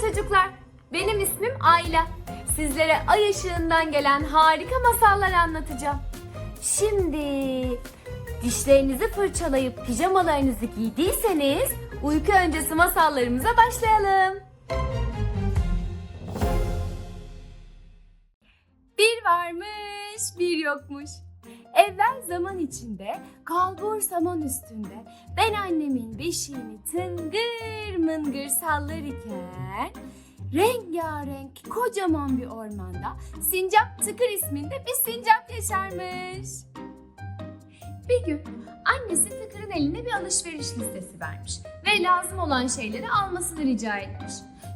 çocuklar. Benim ismim Ayla. Sizlere ay ışığından gelen harika masallar anlatacağım. Şimdi dişlerinizi fırçalayıp pijamalarınızı giydiyseniz uyku öncesi masallarımıza başlayalım. Bir varmış, bir yokmuş. Evvel zaman içinde, kalbur saman üstünde, ben annemin beşiğini tıngır mıngır sallar iken, rengarenk kocaman bir ormanda Sincap Tıkır isminde bir sincap yaşarmış. Bir gün annesi Tıkır'ın eline bir alışveriş listesi vermiş ve lazım olan şeyleri almasını rica etmiş.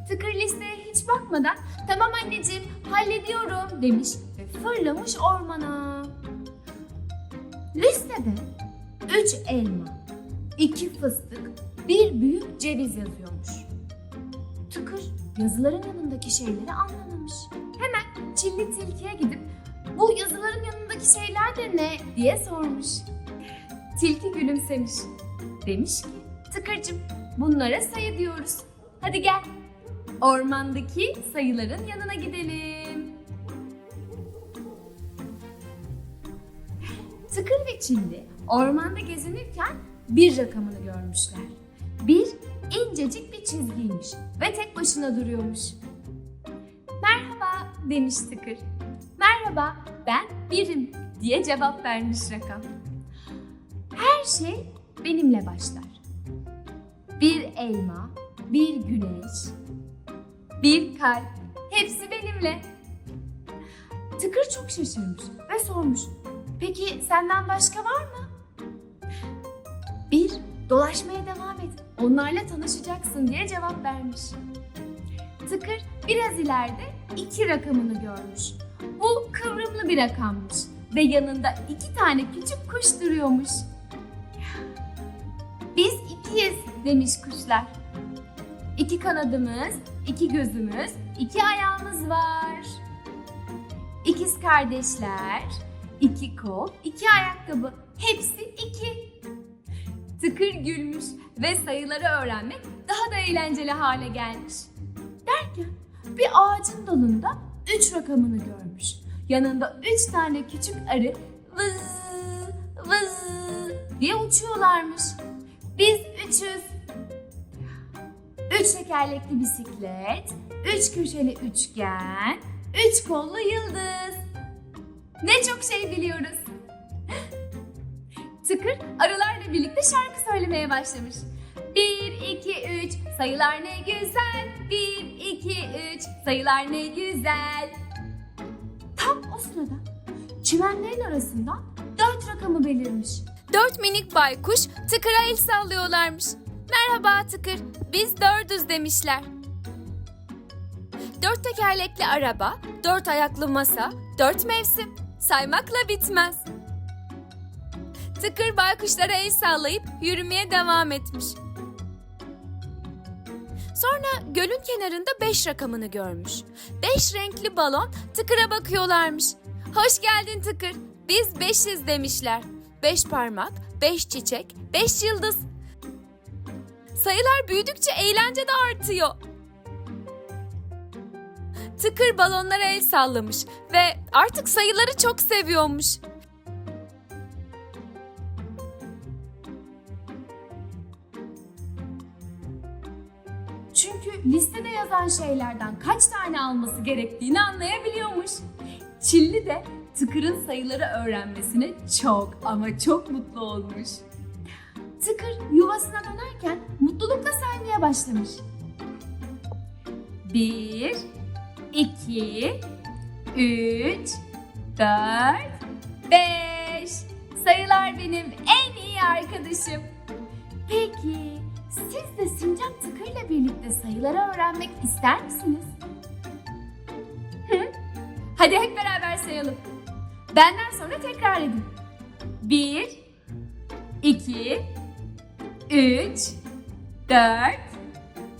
Tıkır listeye hiç bakmadan tamam anneciğim hallediyorum demiş ve fırlamış ormana. Listede 3 elma, 2 fıstık, bir büyük ceviz yazıyormuş. Tıkır yazıların yanındaki şeyleri anlamamış. Hemen Çilli Tilki'ye gidip bu yazıların yanındaki şeyler de ne diye sormuş. Tilki gülümsemiş. Demiş ki Tıkırcım bunlara sayı diyoruz. Hadi gel. Ormandaki sayıların yanına gidelim. Tıkır ve Çilli ormanda gezinirken bir rakamını görmüşler. Bir incecik bir çizgiymiş ve tek başına duruyormuş. Merhaba demiş Tıkır. Merhaba ben birim diye cevap vermiş rakam. Her şey benimle başlar. Bir elma, bir güneş, bir kalp hepsi benimle. Tıkır çok şaşırmış ve sormuş. Peki senden başka var mı? Bir, dolaşmaya devam et. Onlarla tanışacaksın diye cevap vermiş. Tıkır biraz ileride iki rakamını görmüş. Bu kıvrımlı bir rakammış ve yanında iki tane küçük kuş duruyormuş. Biz ikiyiz demiş kuşlar. İki kanadımız, iki gözümüz, iki ayağımız var. İkiz kardeşler, iki kol, iki ayakkabı. Hepsi iki. Tıkır gülmüş ve sayıları öğrenmek daha da eğlenceli hale gelmiş. Derken bir ağacın dalında üç rakamını görmüş. Yanında üç tane küçük arı vız vız diye uçuyorlarmış. Biz üçüz. Üç tekerlekli bisiklet, üç köşeli üçgen, üç kollu yıldız. Ne çok şey biliyoruz. Tıkır arılarla birlikte şarkı söylemeye başlamış. Bir, iki, üç, sayılar ne güzel. Bir, iki, üç, sayılar ne güzel. Tam o sırada çimenlerin arasından dört rakamı belirmiş. Dört minik baykuş Tıkır'a el sallıyorlarmış. Merhaba Tıkır, biz dördüz demişler. Dört tekerlekli araba, dört ayaklı masa, dört mevsim. Saymakla bitmez. Tıkır baykuşlara el sallayıp yürümeye devam etmiş. Sonra gölün kenarında beş rakamını görmüş. Beş renkli balon Tıkır'a bakıyorlarmış. Hoş geldin Tıkır, biz beşiz demişler. Beş parmak, beş çiçek, beş yıldız. Sayılar büyüdükçe eğlence de artıyor. Tıkır balonlara el sallamış ve artık sayıları çok seviyormuş. Çünkü listede yazan şeylerden kaç tane alması gerektiğini anlayabiliyormuş. Çilli de Tıkır'ın sayıları öğrenmesine çok ama çok mutlu olmuş. Tıkır yuvasına dönerken mutlulukla saymaya başlamış. Bir, iki, üç, dört, beş. Sayılar benim en iyi arkadaşım. Peki siz de Sincap Tıkır'la birlikte sayıları öğrenmek ister misiniz? Hı? Hadi hep beraber sayalım. Benden sonra tekrar edin. Bir, iki, üç, dört,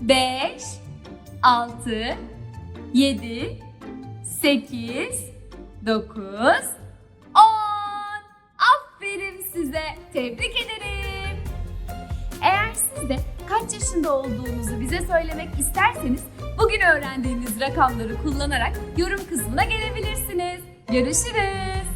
beş, altı, yedi, sekiz, dokuz, on. Aferin size. Tebrik ederim. Eğer siz de kaç yaşında olduğunuzu bize söylemek isterseniz bugün öğrendiğiniz rakamları kullanarak yorum kısmına gelebilirsiniz. Görüşürüz.